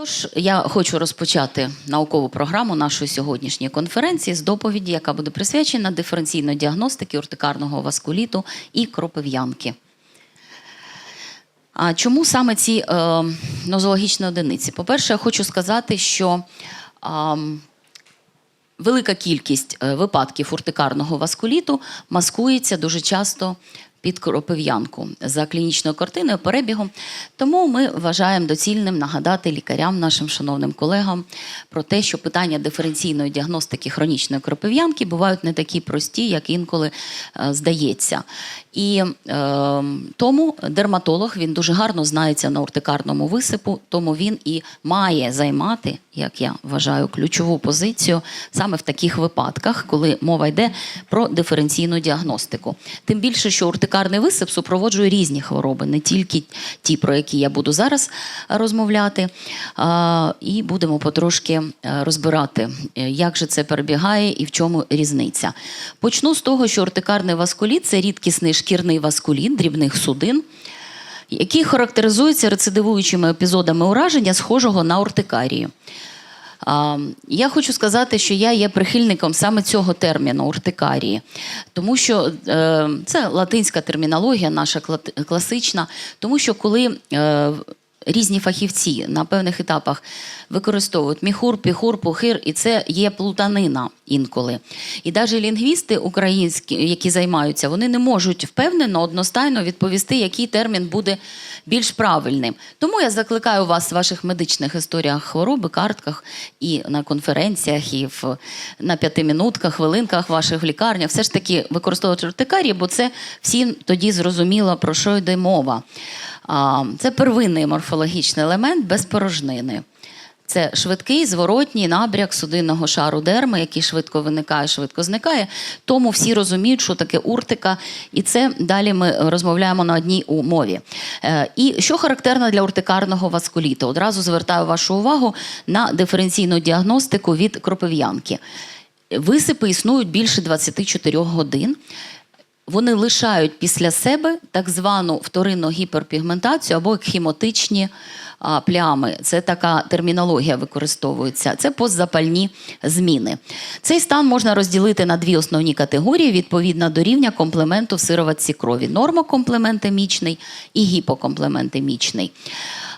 Тож я хочу розпочати наукову програму нашої сьогоднішньої конференції з доповіді, яка буде присвячена диференційної діагностики уртикарного васкуліту і кропив'янки. А чому саме ці е, нозологічні одиниці? По-перше, я хочу сказати, що а, велика кількість е, випадків уртикарного васкуліту маскується дуже часто під кропив'янку за клінічною картиною, перебігом. Тому ми вважаємо доцільним нагадати лікарям, нашим шановним колегам, про те, що питання диференційної діагностики хронічної кропив'янки бувають не такі прості, як інколи е, здається. І е, тому дерматолог він дуже гарно знається на уртикарному висипу, тому він і має займати, як я вважаю, ключову позицію саме в таких випадках, коли мова йде про диференційну діагностику. Тим більше, що уртикарний висип супроводжує різні хвороби, не тільки ті, про які я буду зараз розмовляти. І будемо потрошки е, розбирати, е, як же це перебігає і в чому різниця. Почну з того, що уртикарний васкуліт це рідкісний шкірний васкуліт дрібних судин. Який характеризується рецидивуючими епізодами ураження, схожого на уртикарію. Я хочу сказати, що я є прихильником саме цього терміну уртикарії, тому що е, це латинська термінологія, наша класична, тому що коли е, різні фахівці на певних етапах використовують міхур, піхур, пухир, і це є плутанина інколи. І навіть лінгвісти українські, які займаються, вони не можуть впевнено, одностайно відповісти, який термін буде більш правильним. Тому я закликаю вас в ваших медичних історіях хвороби, картках і на конференціях, і в, на п'ятимінутках, хвилинках ваших в лікарнях, все ж таки використовувати уртикарії, бо це всім тоді зрозуміло, про що йде мова. Це первинний морфологічний елемент без порожнини. Це швидкий зворотній набряк судинного шару дерми, який швидко виникає, швидко зникає. Тому всі розуміють, що таке уртика, і це далі ми розмовляємо на одній умові. Е, І що характерно для уртикарного васкуліту? Одразу звертаю вашу увагу на диференційну діагностику від кропив'янки. Висипи існують більше 24 годин. Вони лишають після себе так звану вторинну гіперпігментацію або хімотичні плями. Це така термінологія використовується. Це постзапальні зміни. Цей стан можна розділити на дві основні категорії відповідно до рівня комплементу в сироватці крові: нормокомплементемічний і гіпокомплементемічний. А,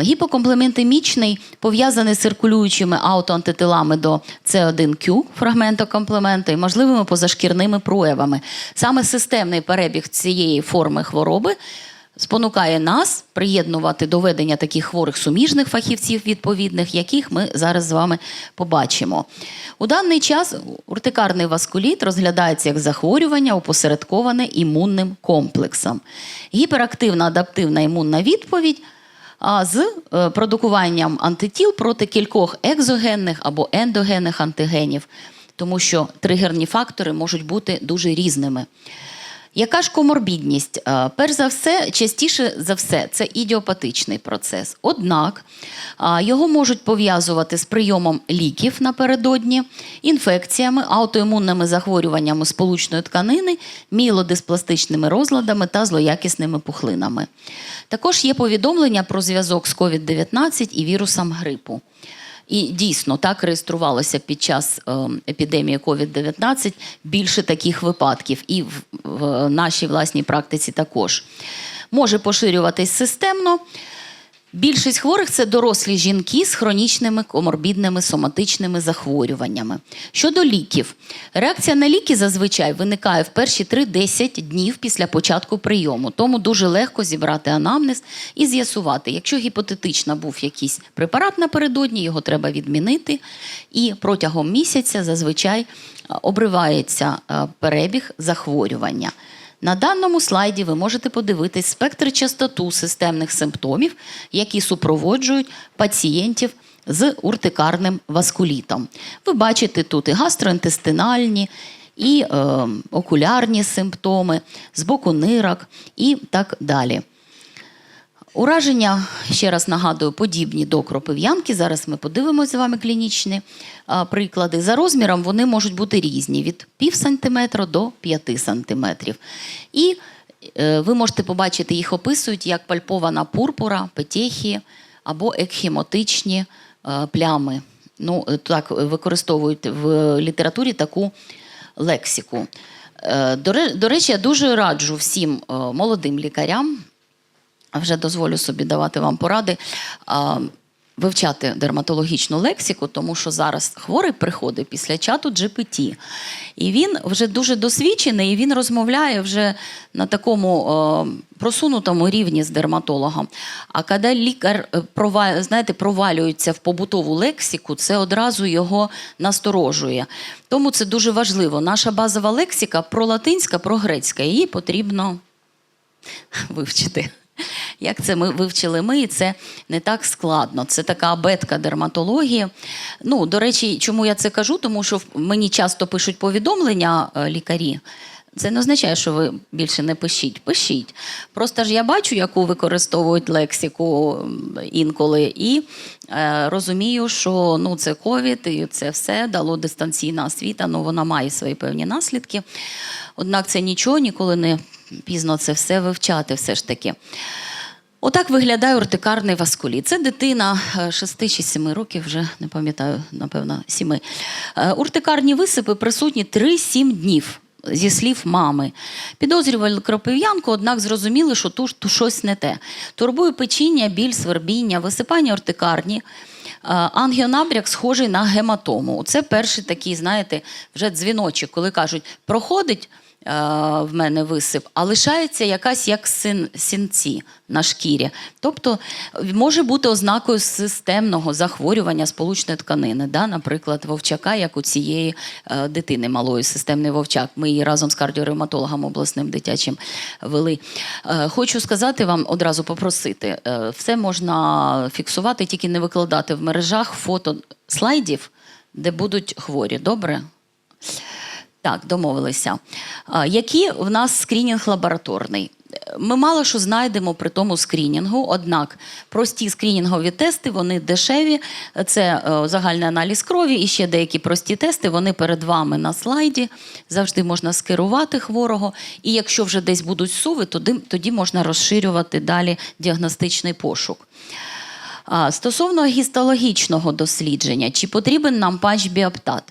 Гіпокомплементемічний пов'язаний з циркулюючими аутоантитилами до С1Q фрагменту комплементу і можливими позашкірними проявами. Саме системний перебіг цієї форми хвороби спонукає нас приєднувати до ведення таких хворих суміжних фахівців відповідних, яких ми зараз з вами побачимо. У даний час уртикарний васкуліт розглядається як захворювання, опосередковане імунним комплексом. Гіперактивна адаптивна імунна відповідь з е, продукуванням антитіл проти кількох екзогенних або ендогенних антигенів, тому що тригерні фактори можуть бути дуже різними. Яка ж коморбідність? Е, Перш за все, частіше за все, це ідіопатичний процес. Однак його можуть пов'язувати з прийомом ліків напередодні, інфекціями, аутоімунними захворюваннями сполучної тканини, мілодиспластичними розладами та злоякісними пухлинами. Також є повідомлення про зв'язок з COVID-19 і вірусом грипу. І дійсно так реєструвалося під час е, епідемії COVID-19 більше таких випадків, і в нашій власній практиці також. Може поширюватись системно. Більшість хворих це дорослі жінки з хронічними коморбідними соматичними захворюваннями. Щодо ліків, реакція на ліки зазвичай виникає в перші 3-10 днів після початку прийому. Тому дуже легко зібрати анамнез і з'ясувати, якщо гіпотетично був якийсь препарат напередодні, його треба відмінити. І протягом місяця зазвичай обривається перебіг захворювання. На даному слайді ви можете подивитись спектр частоту системних симптомів, які супроводжують пацієнтів з уртикарним васкулітом. Ви бачите тут і гастроінтестинальні, і е, окулярні симптоми, з боку нирок і так далі. Ураження, ще раз нагадую, подібні до кропив'янки. Зараз ми подивимося з вами клінічні приклади. За розміром вони можуть бути різні від пів сантиметра до 5 сантиметрів. І е, ви можете побачити, їх описують як пальпована пурпура, петехії, або екхімотичні е, плями. Ну, е, так використовують в літературі таку лексику. До, речі, я дуже раджу всім молодим лікарям, вже дозволю собі давати вам поради. Вивчати дерматологічну лексику, тому що зараз хворий приходить після чату GPT. І він вже дуже досвідчений, і він розмовляє вже на такому е, просунутому рівні з дерматологом. А коли лікар е, знаєте, провалюється в побутову лексику, це одразу його насторожує. Тому це дуже важливо. Наша базова лексика про латинська, про грецька. Її потрібно вивчити. Як це ми вивчили ми, і це не так складно. Це така абетка дерматології. Ну, до речі, чому я це кажу? Тому що мені часто пишуть повідомлення е, лікарі. Це не означає, що ви більше не пишіть. Пишіть. Просто ж я бачу, яку використовують лексику інколи, і е, розумію, що ну, це ковід, і це все дало дистанційна освіта, ну вона має свої певні наслідки. Однак це нічого, ніколи не пізно це все вивчати, все ж таки. Отак виглядає уртикарний васкуліт. Це дитина е, 6 чи 7 років, вже не пам'ятаю, напевно, 7. Е, Уртикарні висипи присутні 3-7 днів. Зі слів мами. Підозрювали кропив'янку, однак зрозуміли, що тут щось не те. Турбує печіння, біль, свербіння, висипання уртикарні. Е, Ангіонабряк схожий на гематому. Це перший такий, знаєте, вже дзвіночок, коли кажуть, проходить е, в мене висип, а лишається якась як син, синці на шкірі. Тобто може бути ознакою системного захворювання сполучної тканини, да? наприклад, вовчака, як у цієї е, дитини малої, системний вовчак. Ми її разом з кардіоревматологом обласним дитячим вели. Е, хочу сказати вам, одразу попросити, е, все можна фіксувати, тільки не викладати в мережах фото слайдів, де будуть хворі. Добре? Так, домовилися. Який в нас скринінг лабораторний? Ми мало що знайдемо при тому скрінінгу, однак прості скрінінгові тести вони дешеві. Це е, загальний аналіз крові і ще деякі прості тести. Вони перед вами на слайді. Завжди можна скерувати хворого. І якщо вже десь будуть суви, тоді, тоді можна розширювати далі діагностичний пошук. Стосовно гістологічного дослідження, чи потрібен нам патч біоптат?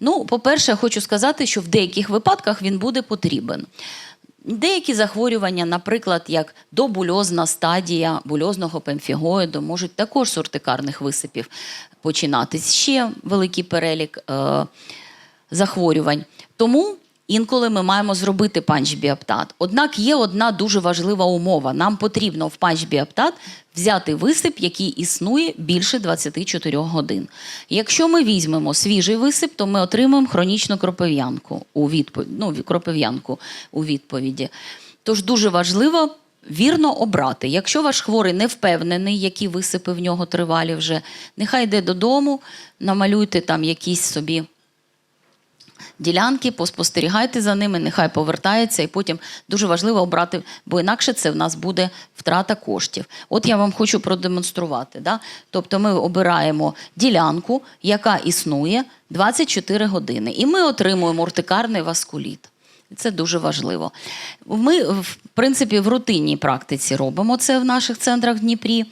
Ну, по-перше, хочу сказати, що в деяких випадках він буде потрібен. Деякі захворювання, наприклад, як добульозна стадія бульозного пемфігоїду, можуть також з уртикарних висипів починатись. Ще великий перелік е, захворювань. Тому інколи ми маємо зробити панч-біоптат. Однак є одна дуже важлива умова. Нам потрібно в панч-біоптат взяти висип, який існує більше 24 годин. Якщо ми візьмемо свіжий висип, то ми отримаємо хронічну кропив'янку у відповіді. Ну, кропив'янку у відповіді. Тож дуже важливо вірно обрати. Якщо ваш хворий не впевнений, які висипи в нього тривалі вже, нехай йде додому, намалюйте там якісь собі ділянки, поспостерігайте за ними, нехай повертається, і потім дуже важливо обрати, бо інакше це в нас буде втрата коштів. От я вам хочу продемонструвати. Да? Тобто ми обираємо ділянку, яка існує 24 години, і ми отримуємо уртикарний васкуліт. Це дуже важливо. Ми, в принципі, в рутинній практиці робимо це в наших центрах в Дніпрі.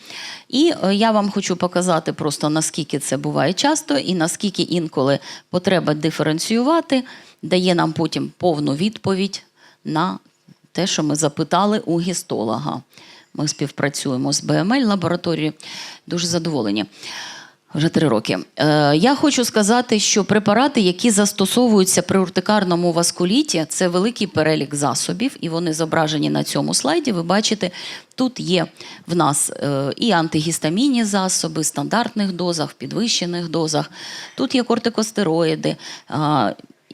І е, я вам хочу показати просто наскільки це буває часто, і наскільки інколи потреба диференціювати дає нам потім повну відповідь на те, що ми запитали у гістолога. Ми співпрацюємо з БМЛ лабораторією. Дуже задоволені. Вже три роки. Е, я хочу сказати, що препарати, які застосовуються при уртикарному васкуліті, це великий перелік засобів, і вони зображені на цьому слайді. Ви бачите, тут є в нас е, і антигістамінні засоби, стандартних дозах, підвищених дозах. Тут є кортикостероїди.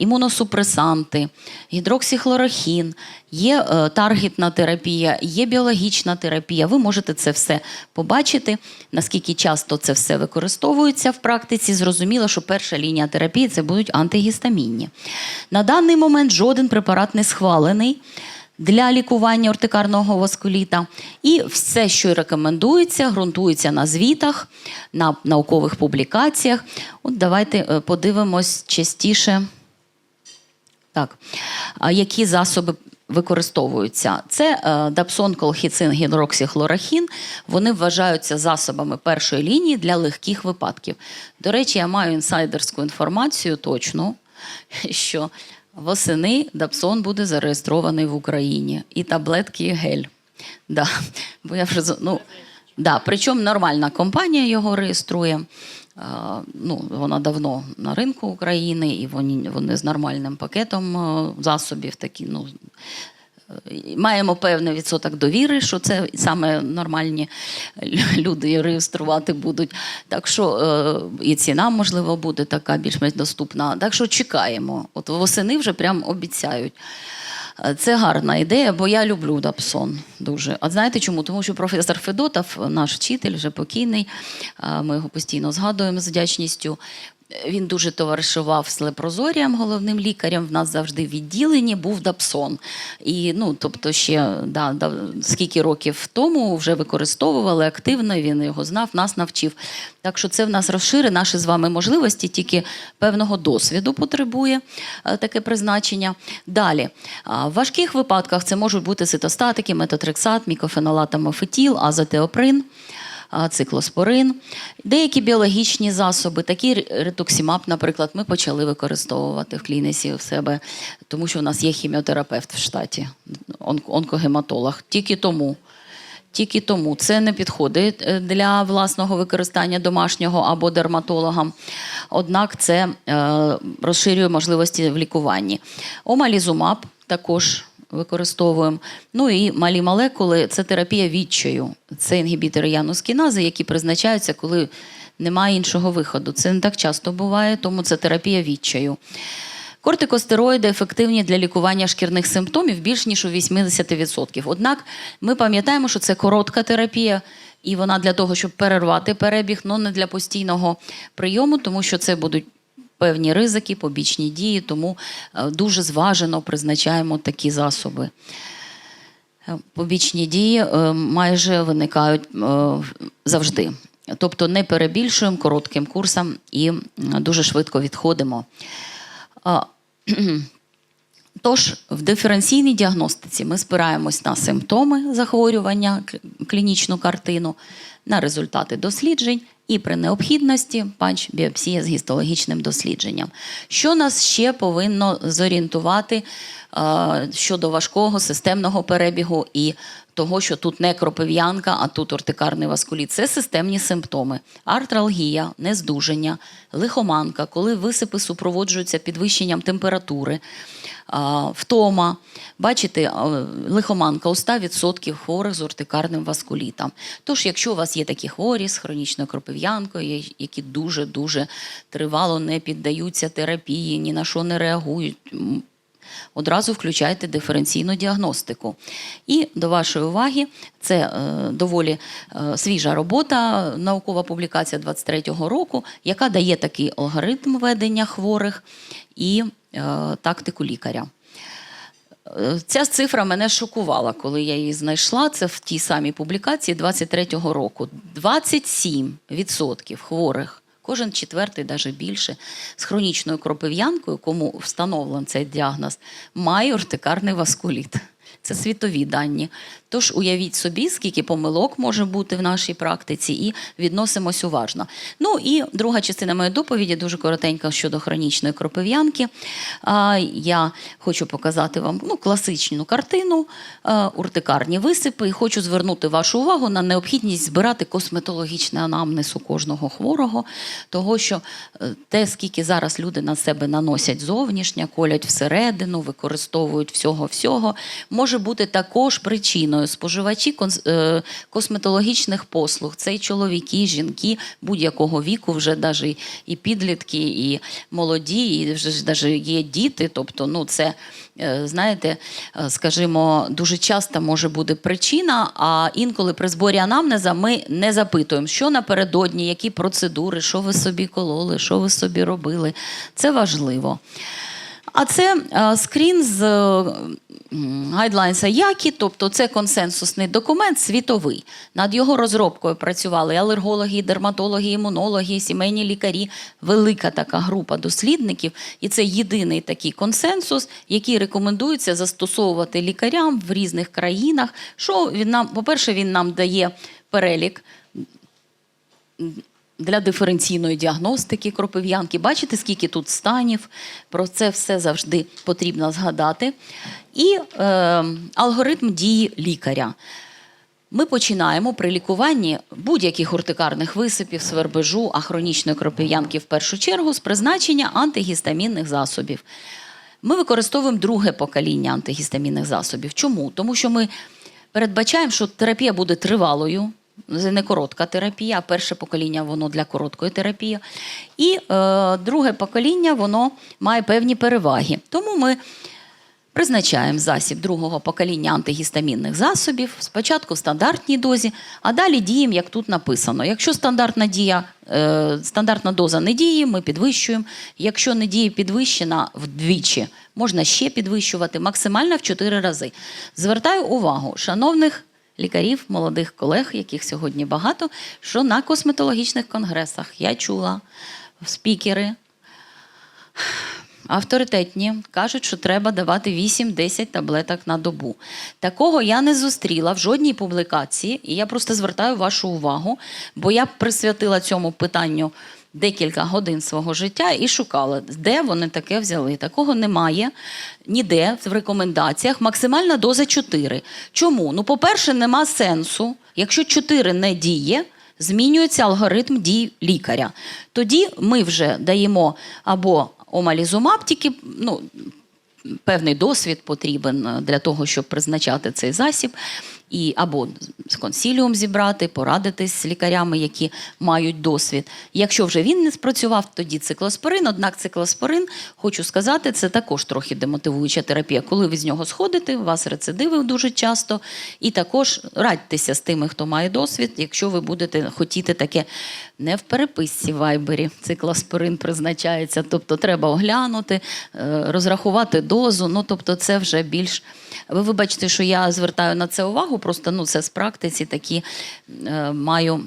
Імуносупресанти, гідроксихлорохін, є е, таргетна терапія, є біологічна терапія. Ви можете це все побачити, наскільки часто це все використовується в практиці. Зрозуміло, що перша лінія терапії це будуть антигістамінні. На даний момент жоден препарат не схвалений. Для лікування ортикарного васкуліта. І все, що рекомендується, ґрунтується на звітах, на наукових публікаціях. От давайте е, подивимось частіше. Так, які засоби використовуються. Це е, дапсон, колхіцин, гідроксихлорахін. Вони вважаються засобами першої лінії для легких випадків. До речі, я маю інсайдерську інформацію точну, що восени дапсон буде зареєстрований в Україні. І таблетки, і гель. Да. Бо я вже, ну, да, причому нормальна компанія його реєструє. Ну, вона давно на ринку України, і вони, вони з нормальним пакетом засобів такі, ну, Маємо певний відсоток довіри, що це саме нормальні люди реєструвати будуть. Так що е, і ціна, можливо, буде така більш-менш доступна. Так що чекаємо. От восени вже прям обіцяють. Е, Це гарна ідея, бо я люблю Дапсон дуже. А знаєте чому? Тому що професор Федотов, наш вчитель, вже покійний, ми його постійно згадуємо з вдячністю. Він дуже товаришував з лепрозорієм, головним лікарем. В нас завжди в відділенні був Дапсон. І ну, тобто, ще да, да, скільки років тому вже використовували активно. Він його знав, нас навчив. Так що це в нас розшири наші з вами можливості, тільки певного досвіду потребує е, таке призначення. Далі, в важких випадках це можуть бути цитостатики, метотрексат, мікофенолат, амофетіл, азотеоприн циклоспорин. Деякі біологічні засоби, такі ретоксімаб, наприклад, ми почали використовувати в клініці в себе, тому що у нас є хіміотерапевт в штаті, онкогематолог. Тільки тому. Тільки тому це не підходить е, для власного використання домашнього або дерматологам. Однак це е, розширює можливості в лікуванні. Омалізумаб також використовуємо. Ну і малі молекули це терапія відчаю. Це інгібітори янускінази, які призначаються, коли немає іншого виходу. Це не так часто буває, тому це терапія відчаю. Кортикостероїди ефективні для лікування шкірних симптомів більш ніж у 80%. Однак ми пам'ятаємо, що це коротка терапія, і вона для того, щоб перервати перебіг, але не для постійного прийому, тому що це будуть певні ризики, побічні дії, тому е, дуже зважено призначаємо такі засоби. Е, Побічні дії е, майже виникають завжди. Тобто не перебільшуємо коротким курсом і дуже швидко відходимо. Тож в диференційній діагностиці ми спираємось на симптоми захворювання, клінічну картину, на результати досліджень і при необхідності панч біопсія з гістологічним дослідженням. Що нас ще повинно зорієнтувати е, щодо важкого системного перебігу і того, що тут не кропив'янка, а тут ортикарний васкуліт. Це системні симптоми: артралгія, нездужання, лихоманка, коли висипи супроводжуються підвищенням температури, втома. Бачите, лихоманка у 100% хворих з ортикарним васкулітом. Тож, якщо у вас є такі хворі з хронічною кропив'янкою, які дуже-дуже тривало не піддаються терапії, ні на що не реагують, одразу включайте диференційну діагностику. І до вашої уваги, це е, доволі е, свіжа робота, наукова публікація 23-го року, яка дає такий алгоритм ведення хворих і е, тактику лікаря. Е, Ця цифра мене шокувала, коли я її знайшла. Це в тій самій публікації 23-го року. 27% хворих, кожен четвертий, навіть більше, з хронічною кропив'янкою, кому встановлений цей діагноз, має ортикарний васкуліт. Це світові дані. Тож уявіть собі, скільки помилок може бути в нашій практиці, і відносимось уважно. Ну і друга частина моєї доповіді дуже коротенька щодо хронічної кропив'янки. Я хочу показати вам ну, класичну картину, уртикарні висипи, і хочу звернути вашу увагу на необхідність збирати косметологічний анамнез у кожного хворого, того що е, те, скільки зараз люди на себе наносять зовнішнє, колять всередину, використовують всього-всього, може бути також причиною споживачі е, косметологічних послуг. Це і чоловіки, і жінки будь-якого віку, вже навіть і підлітки, і молоді, і вже навіть є діти. Тобто, ну це е, знаєте, е, скажімо, дуже часто може бути причина. А інколи при зборі анамнеза ми не запитуємо, що напередодні, які процедури, що ви собі кололи, що ви собі робили. Це важливо. А це е, скрін з е, Guidelines АЯКІ, тобто це консенсусний документ світовий. Над його розробкою працювали алергологи, дерматологи, імунологи, сімейні лікарі, велика така група дослідників. І це єдиний такий консенсус, який рекомендується застосовувати лікарям в різних країнах. Що він нам, по-перше, він нам дає перелік для диференційної діагностики кропив'янки. Бачите, скільки тут станів. Про це все завжди потрібно згадати. І е, алгоритм дії лікаря. Ми починаємо при лікуванні будь-яких уртикарних висипів, свербежу, а хронічної кропив'янки в першу чергу з призначення антигістамінних засобів. Ми використовуємо друге покоління антигістамінних засобів. Чому? Тому що ми передбачаємо, що терапія буде тривалою. Це не коротка терапія, а перше покоління воно для короткої терапії. І е, друге покоління воно має певні переваги. Тому ми Призначаємо засіб другого покоління антигістамінних засобів, спочатку в стандартній дозі, а далі діємо, як тут написано. Якщо стандартна дія, е, стандартна доза не діє, ми підвищуємо. Якщо не діє підвищена вдвічі, можна ще підвищувати максимально в 4 рази. Звертаю увагу, шановних лікарів, молодих колег, яких сьогодні багато, що на косметологічних конгресах я чула спікери авторитетні кажуть, що треба давати 8-10 таблеток на добу. Такого я не зустріла в жодній публікації, і я просто звертаю вашу увагу, бо я присвятила цьому питанню декілька годин свого життя і шукала, де вони таке взяли. Такого немає ніде в рекомендаціях. Максимальна доза 4. Чому? Ну, по-перше, нема сенсу. Якщо 4 не діє, змінюється алгоритм дій лікаря. Тоді ми вже даємо або омалізумаб, тільки ну, певний досвід потрібен для того, щоб призначати цей засіб. І або з консіліум зібрати, порадитись з лікарями, які мають досвід. Якщо вже він не спрацював, тоді циклоспорин. Однак циклоспорин, хочу сказати, це також трохи демотивуюча терапія. Коли ви з нього сходите, у вас рецидиви дуже часто. І також радьтеся з тими, хто має досвід, якщо ви будете хотіти таке не в переписці в вайбері. Циклоспорин призначається. Тобто треба оглянути, е, розрахувати дозу. Ну тобто, це вже більш. Ви вибачте, що я звертаю на це увагу, просто ну, це з практиці такі е, маю.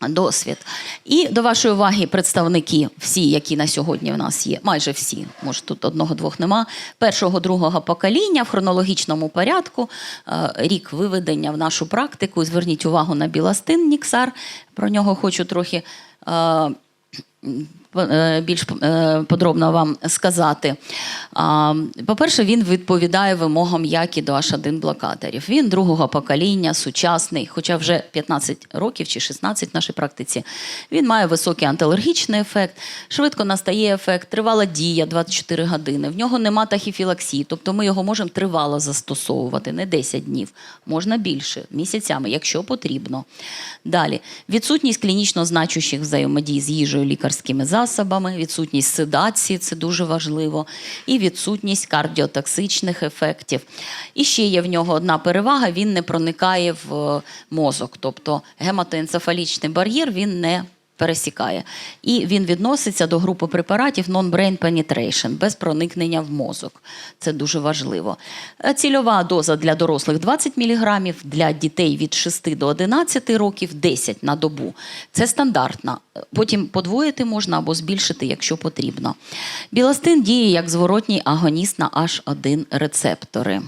Досвід. І до вашої уваги представники, всі, які на сьогодні в нас є, майже всі, може тут одного-двох нема, першого, другого покоління в хронологічному порядку, е, рік виведення в нашу практику. Зверніть увагу на біластин Ніксар. Про нього хочу трохи е, більш е, подробно вам сказати. По-перше, він відповідає вимогам ЯКІ до H1 блокаторів. Він другого покоління, сучасний, хоча вже 15 років чи 16 в нашій практиці. Він має високий антиалергічний ефект, швидко настає ефект, тривала дія 24 години. В нього нема тахіфілаксії, тобто ми його можемо тривало застосовувати, не 10 днів, можна більше, місяцями, якщо потрібно. Далі, відсутність клінічно значущих взаємодій з їжею лікарськими засобами, відсутність седації, це дуже важливо, і відсутність кардіотоксичних ефектів. І ще є в нього одна перевага: він не проникає в е, мозок, тобто гематоенцефалічний бар'єр він не пересікає. І він відноситься до групи препаратів non-brain penetration, без проникнення в мозок. Це дуже важливо. Е, Цільова доза для дорослих 20 мг, для дітей від 6 до 11 років 10 на добу. Це стандартна. Е, Потім подвоїти можна або збільшити, якщо потрібно. Біластин діє як зворотній агоніст на H1 рецептори.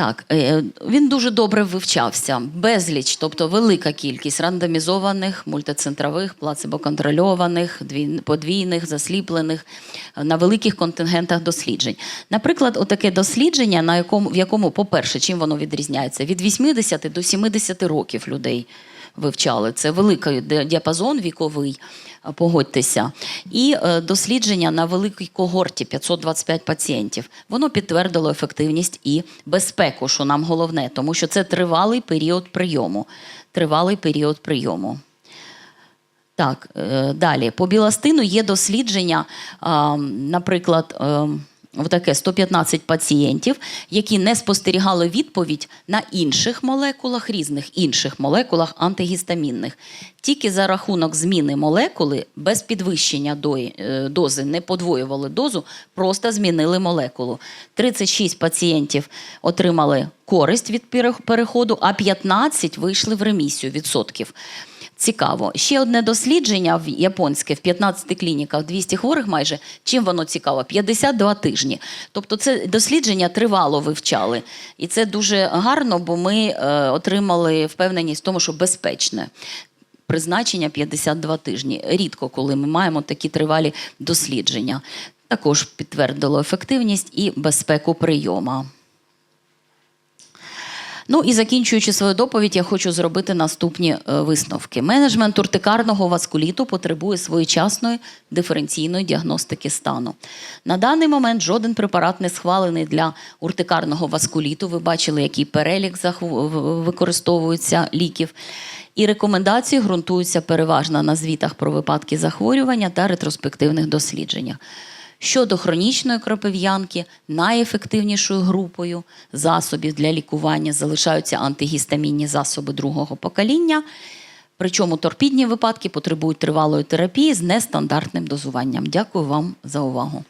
Так, е, він дуже добре вивчався. Безліч, тобто велика кількість рандомізованих, мультицентрових, плацебоконтрольованих, двій- подвійних, засліплених е, на великих контингентах досліджень. Наприклад, отаке дослідження, на якому, в якому, по-перше, чим воно відрізняється? Від 80 до 70 років людей вивчали. Це великий діапазон віковий, е, погодьтеся. І е, дослідження на великій когорті 525 пацієнтів. Воно підтвердило ефективність і безпеку, що нам головне, тому що це тривалий період прийому. Тривалий період прийому. Так, е, далі. По біластину є дослідження, наприклад, е, в таке 115 пацієнтів, які не спостерігали відповідь на інших молекулах, різних інших молекулах антигістамінних. Тільки за рахунок зміни молекули без підвищення е, дози, не подвоювали дозу, просто змінили молекулу. 36 пацієнтів отримали користь від пере- переходу, а 15 вийшли в ремісію відсотків. Цікаво. Ще одне дослідження в японське в 15 клініках, 200 хворих майже. Чим воно цікаво? 52 тижні. Тобто це дослідження тривало вивчали. І це дуже гарно, бо ми е, отримали впевненість в тому, що безпечне. Призначення 52 тижні. Рідко, коли ми маємо такі тривалі дослідження. Також підтвердило ефективність і безпеку прийома. Ну і закінчуючи свою доповідь, я хочу зробити наступні е, висновки. Менеджмент уртикарного васкуліту потребує своєчасної диференційної діагностики стану. На даний момент жоден препарат не схвалений для уртикарного васкуліту. Ви бачили, який перелік використовується ліків. І рекомендації ґрунтуються переважно на звітах про випадки захворювання та ретроспективних дослідженнях. Щодо хронічної кропив'янки, найефективнішою групою засобів для лікування залишаються антигістамінні засоби другого покоління. Причому торпідні випадки потребують тривалої терапії з нестандартним дозуванням. Дякую вам за увагу.